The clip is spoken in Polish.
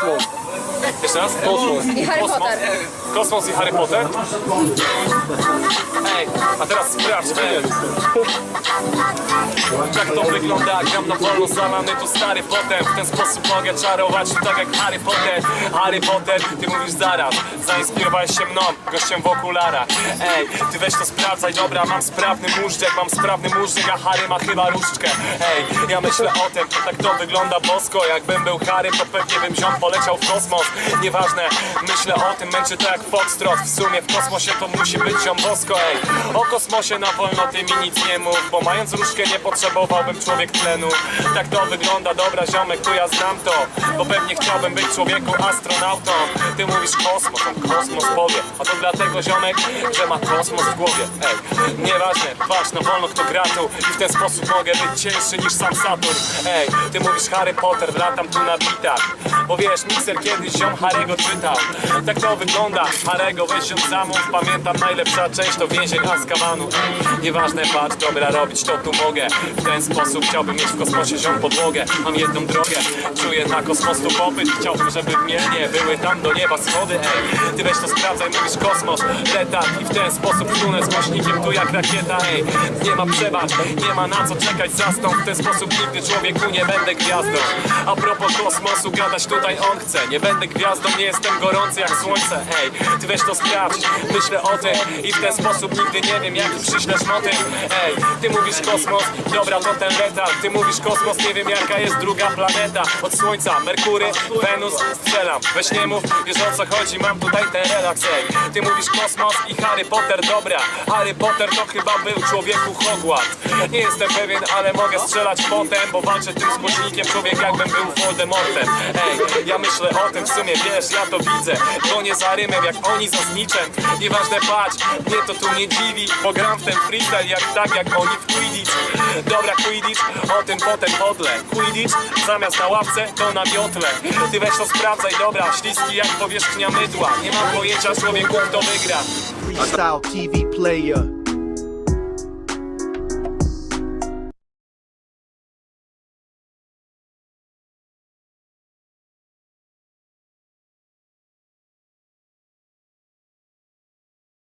Kosmos. Jeszcze raz? Kosmos. I Harry Kosmos. Potter. Kosmos i Harry Potter? Ej, a teraz sprawdź, ej. Jak to wygląda, gram na wolno zalany tu stary potem W ten sposób mogę czarować tak jak Harry Potter Harry Potter, ty mówisz zaraz Zainspirowałeś się mną, gościem w okularach Ej, ty weź to sprawdzaj, dobra Mam sprawny móżdżek, mam sprawny móżdżek A Harry ma chyba różdżkę Ej, ja myślę o tym, tak to wygląda bosko Jakbym był Harry, to pewnie bym ziom poleciał w kosmos Nieważne, myślę o tym, męczy to jak Foxtrot W sumie w kosmosie to musi być ziom bosko Ej, o kosmosie na wolno ty mi nic nie mów Bo mając różdżkę nie potrzebowałbym człowiek tlenu. Tak to wygląda, dobra ziomek, to ja znam to Bo pewnie chciałbym być człowieku astronautą. Ty mówisz kosmos, on kosmos powie A to dlatego ziomek, że ma kosmos w głowie Ej, nieważne, patrz na wolno kto gra tu I w ten sposób mogę być cięższy niż sam Saturn Ej, ty mówisz Harry Potter, wlatam tu na bitach Bo wiesz, mikser kiedyś ziom Harry'ego czytał. Tak to wygląda, Harry'ego weź ziom zamów Pamiętam najlepsza część to więzień Azkabanu. Nieważne, patrz, dobra, robić to tu mogę. W ten sposób chciałbym mieć w kosmosie ziom podłogę. Mam jedną drogę, czuję na kosmos tu popyt. Chciałbym, żeby w Mielnie były tam do nieba schody. Ej, ty weź to sprawdzaj, mówisz kosmos, letak I w ten sposób sunę z głośnikiem. Tu jak rakieta Ej, nie ma przewag, nie ma na co czekać zastąp W ten sposób nigdy człowieku nie będę gwiazdą. A propos kosmosu, gadać tutaj on chce. Nie będę gwiazdą, nie jestem gorący jak słońce. Ej, ty weź to sprawdź, myślę o tym I w ten sposób nigdy nie wiem jaki przyślesz motyw. Ej, ty mówisz kosmos, dobra to ten letal Ty mówisz kosmos, nie wiem jaka jest druga planeta. Od słońca, Merkury, Wenus, strzelam Weź nie mów, wiesz o co chodzi, mam tutaj ten relaks Ej, ty mówisz kosmos i Harry Potter, dobra Harry Potter to chyba był człowieku Hogwarts. Nie jestem pewien, ale mogę strzelać potem Bo walczę tym z głośnikiem, człowiek jakbym był Voldemortem Ej, ja myślę o tym, w sumie wiesz, ja to widzę Gonię za rymem, jak oni za zniczem. Nieważne, patrz, mnie to tu nie dziwi Bo gram w ten freestyle jak tak, jak oni w Quidditch. Dobra, Quidditch, o tym potem podle Quidditch, zamiast na ławce, to na miotle Ty weź to sprawdzaj, dobra, śliski jak powierzchnia mydła. Nie mam pojęcia, człowieku, kto wygra. Freestyle TV player.